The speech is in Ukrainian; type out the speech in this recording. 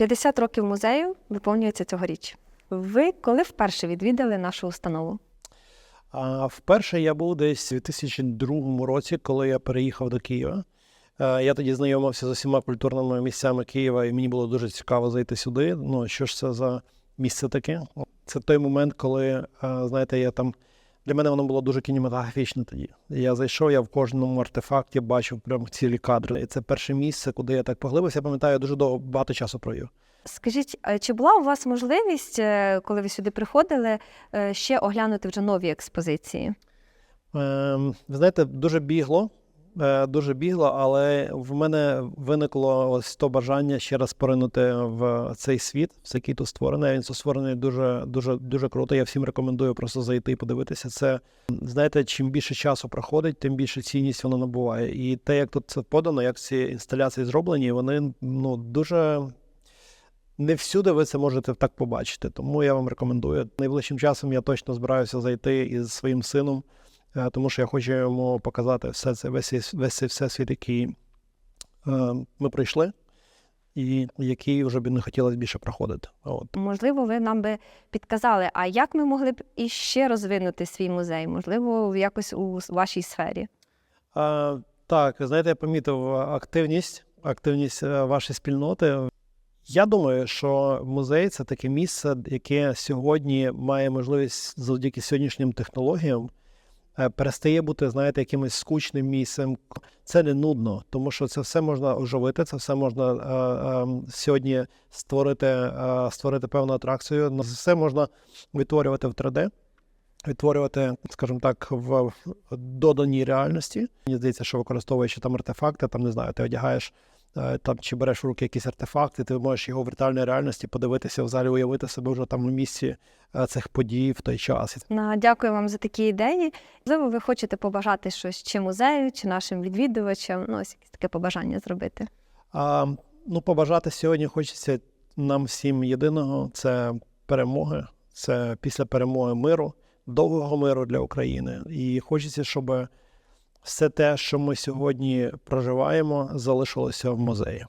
50 років музею виповнюється цьогоріч. Ви коли вперше відвідали нашу установу? А вперше я був десь у 2002 році, коли я переїхав до Києва. Е, Я тоді знайомився з усіма культурними місцями Києва, і мені було дуже цікаво зайти сюди. Ну, що ж це за місце таке? Це той момент, коли, е, знаєте, я там. Для мене воно було дуже кінематографічне тоді. Я зайшов, я в кожному артефакті бачив прям цілі кадри. І це перше місце, куди я так поглибився. Я пам'ятаю, я дуже довго багато часу провів. Скажіть, а чи була у вас можливість, е, коли ви сюди приходили, е, ще оглянути вже нові експозиції? Ем, ви знаєте, дуже бігло, дуже бігло, але в мене виникло ось то бажання ще раз поринути в цей світ, в який тут створений. Він тут створений дуже, дуже, дуже круто. Я всім рекомендую просто зайти і подивитися. Це знаєте, чим більше часу проходить, тим більше цінність воно набуває. І те, як тут це подано, як ці інсталяції зроблені, вони ну дуже. Не всюди ви це можете так побачити, тому я вам рекомендую. Найближчим часом я точно збираюся зайти із своїм сином, е, тому що я хочу йому показати все це, весь, весь цей всесвіт, який е, ми пройшли, і який вже б не хотілося більше проходити. От. Можливо, ви нам би підказали, а як ми могли б іще розвинути свій музей? Можливо, якось у вашій сфері? А, так, знаєте, я помітив активність, активність е, вашої спільноти. Я думаю, що музей це таке місце, яке сьогодні має можливість завдяки сьогоднішнім технологіям е, перестає бути, знаєте, якимось скучним місцем. Це не нудно, тому що це все можна оживити, це все можна е, е, сьогодні створити, е, створити певну атракцію. Ну, все можна відтворювати в 3D відтворювати, скажімо так, в доданій реальності. Мені здається, що використовуючи там артефакти, там не знаю, ти одягаєш е, там чи береш в руки якісь артефакти, ти можеш його в віртуальній реальності подивитися в залі, уявити себе вже там у місці е, цих подій в той час. Дякую вам за такі ідеї. Можливо, ви хочете побажати щось чи музею, чи нашим відвідувачам. Ну, ось якесь таке побажання зробити. А, ну, побажати сьогодні хочеться нам всім єдиного це перемоги, це після перемоги миру, довгого миру для України. І хочеться, щоб все те, що ми сьогодні проживаємо, залишилося в музеї.